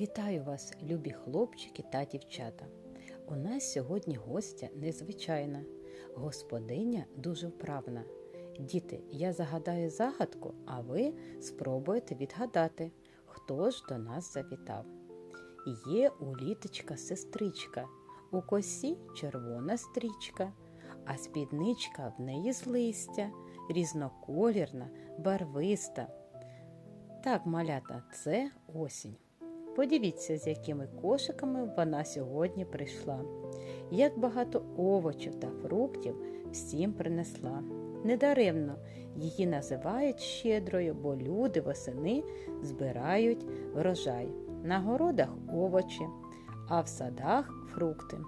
Вітаю вас, любі хлопчики та дівчата. У нас сьогодні гостя незвичайна. Господиня дуже вправна. Діти, я загадаю загадку, а ви спробуєте відгадати, хто ж до нас завітав. Є у літочка сестричка, у косі червона стрічка, а спідничка в неї з листя, різноколірна, барвиста. Так, малята, це осінь. Подивіться, з якими кошиками вона сьогодні прийшла. Як багато овочів та фруктів всім принесла. Недаремно її називають щедрою, бо люди восени збирають врожай. На городах овочі, а в садах фрукти.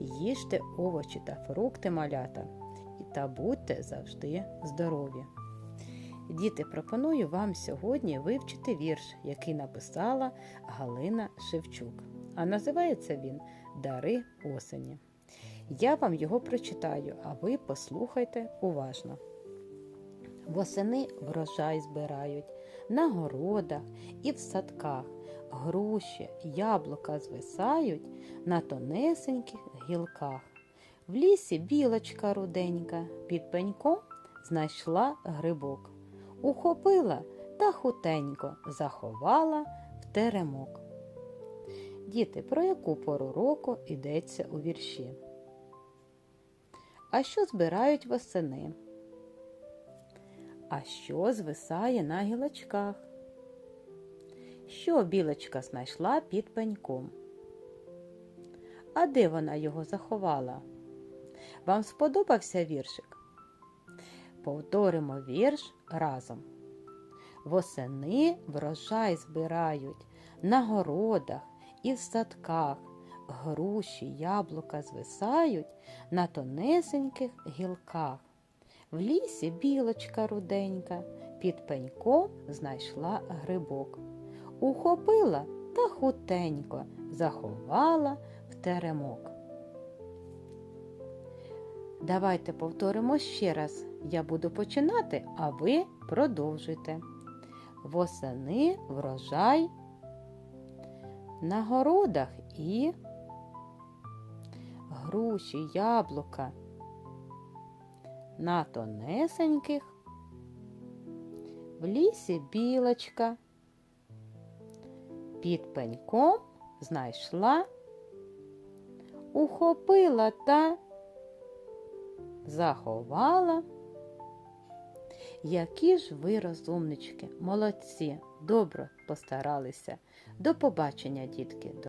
Їжте овочі та фрукти малята та будьте завжди здорові. Діти, пропоную вам сьогодні вивчити вірш, який написала Галина Шевчук. А називається він Дари осені. Я вам його прочитаю, а ви послухайте уважно. Восени врожай збирають на городах і в садках. Груші, яблука звисають на тонесеньких гілках. В лісі білочка руденька під пеньком знайшла грибок. Ухопила та хутенько заховала в теремок. Діти, про яку пору року йдеться у вірші? А що збирають восени? А що звисає на гілочках? Що білочка знайшла під пеньком? А де вона його заховала? Вам сподобався віршик? Повторимо вірш разом. Восени врожай збирають на городах і в садках. Груші, яблука звисають на тонесеньких гілках. В лісі білочка руденька під пеньком знайшла грибок. Ухопила та хутенько заховала в теремок. Давайте повторимо ще раз. Я буду починати, а ви продовжуйте. Восени врожай на городах і груші, яблука на тонесеньких, в лісі білочка, під пеньком знайшла, ухопила та заховала. Які ж ви розумнички, молодці, добре постаралися. До побачення, дітки.